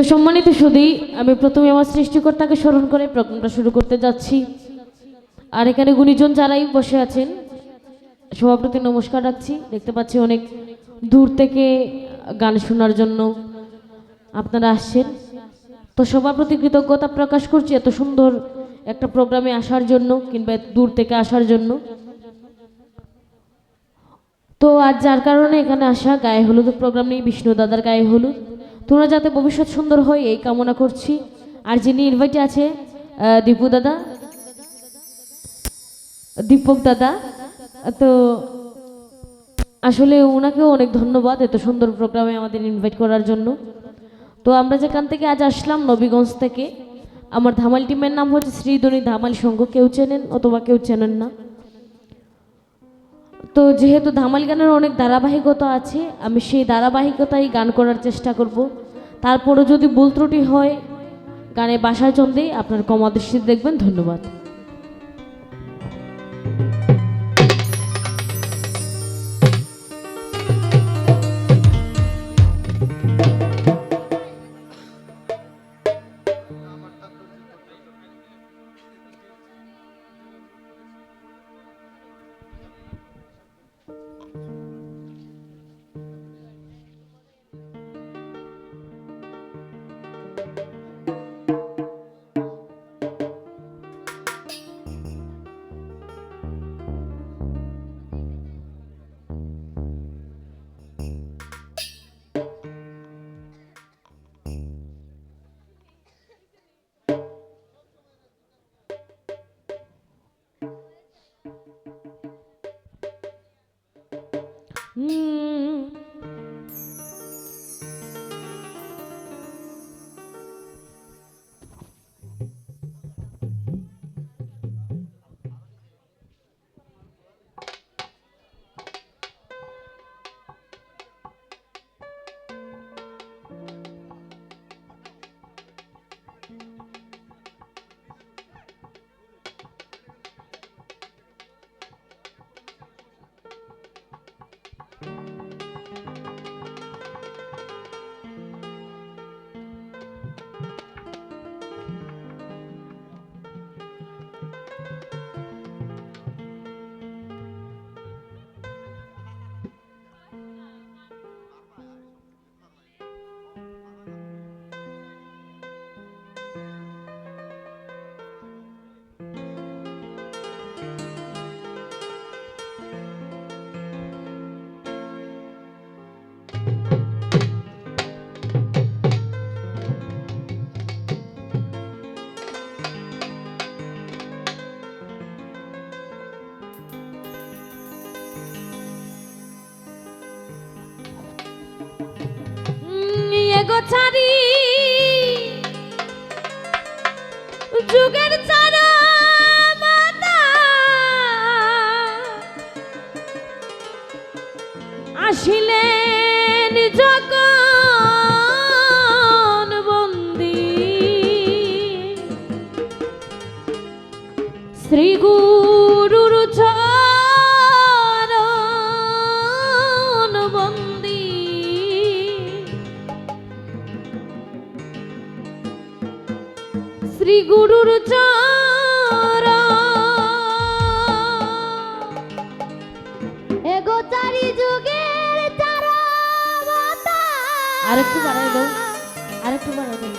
তো সম্মানিত সুদী আমি প্রথমে আমার সৃষ্টিকর্তাকে স্মরণ করে প্রোগ্রামটা শুরু করতে যাচ্ছি। আর এখানে গুণীজন যারাই বসে আছেন সবার প্রতি নমস্কার রাখছি। দেখতে পাচ্ছি অনেক দূর থেকে গান শোনার জন্য আপনারা আসছেন। তো সবার প্রতি কৃতজ্ঞতা প্রকাশ করছি এত সুন্দর একটা প্রোগ্রামে আসার জন্য কিংবা দূর থেকে আসার জন্য। তো আজ যার কারণে এখানে আসা গায়ে হলুদ, প্রোগ্রাম নেই বিষ্ণু দাদার গায়ে হলুদ। তোমরা যাতে ভবিষ্যৎ সুন্দর হয় এই কামনা করছি। আর যিনি ইনভাইটে আছে দীপু দাদা, দীপক দাদা, তো আসলে ওনাকেও অনেক ধন্যবাদ এত সুন্দর প্রোগ্রামে আমাদের ইনভাইট করার জন্য। তো আমরা যেখান থেকে আজ আসলাম, নবীগঞ্জ থেকে, আমার ধামাল টিমের নাম হচ্ছে শ্রীধনী ধামাল সংঘ। কেউ চেনেন অথবা কেউ চেনেন না। তো যেহেতু ধামাল গানের অনেক ধারাবাহিকতা আছে, আমি সেই ধারাবাহিকতাই গান করার চেষ্টা করব। তারপরে যদি ভুল ত্রুটি হয় গানে বাসায় চন্দেই আপনার কমাদৃষ্টি দেখবেন। ধন্যবাদ। Mm. এগো ছাড়ি। যুগের চারা আসিলেন যখন বন্দি। শ্রী শ্রী চারা। এগো চারি যুগের চারা আরেকটু বাড়াই দাও আরেকটু বাড়াই দাও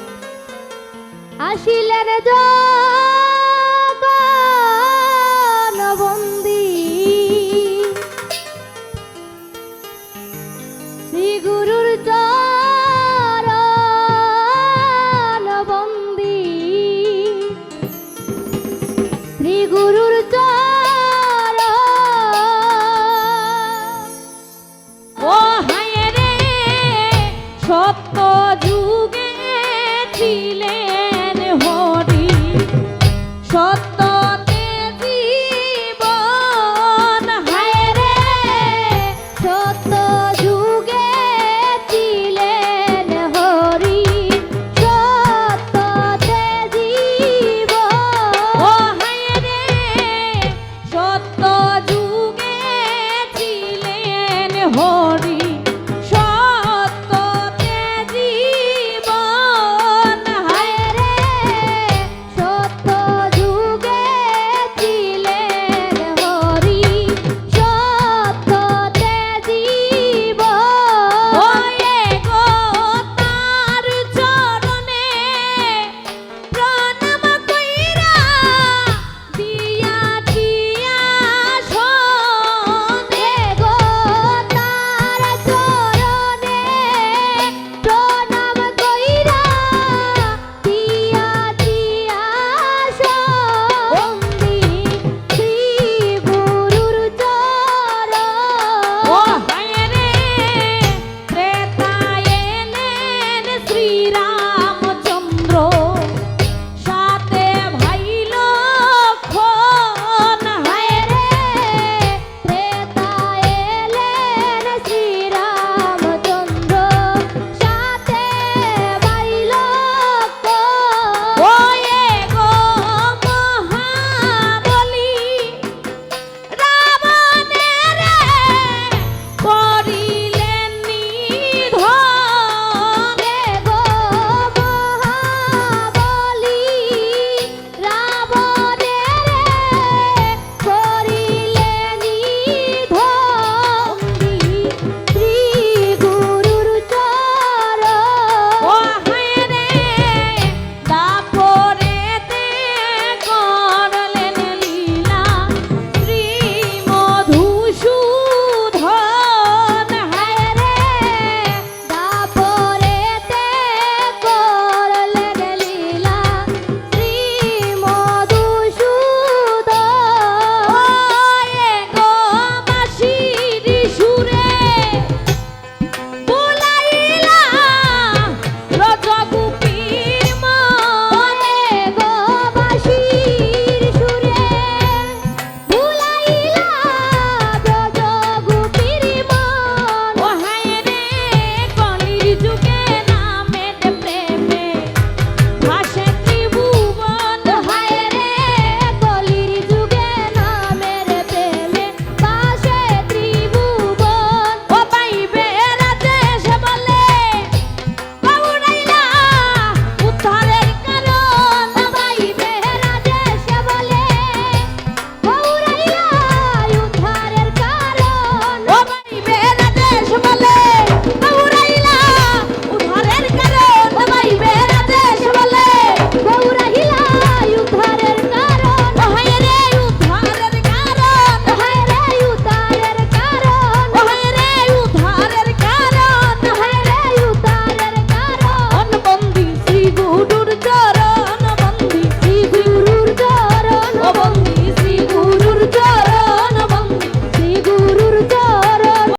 আসিলেন যখন শ্রী গুরুর ও হায় রে সত্য যুগে ছিলেন হরি। সত্য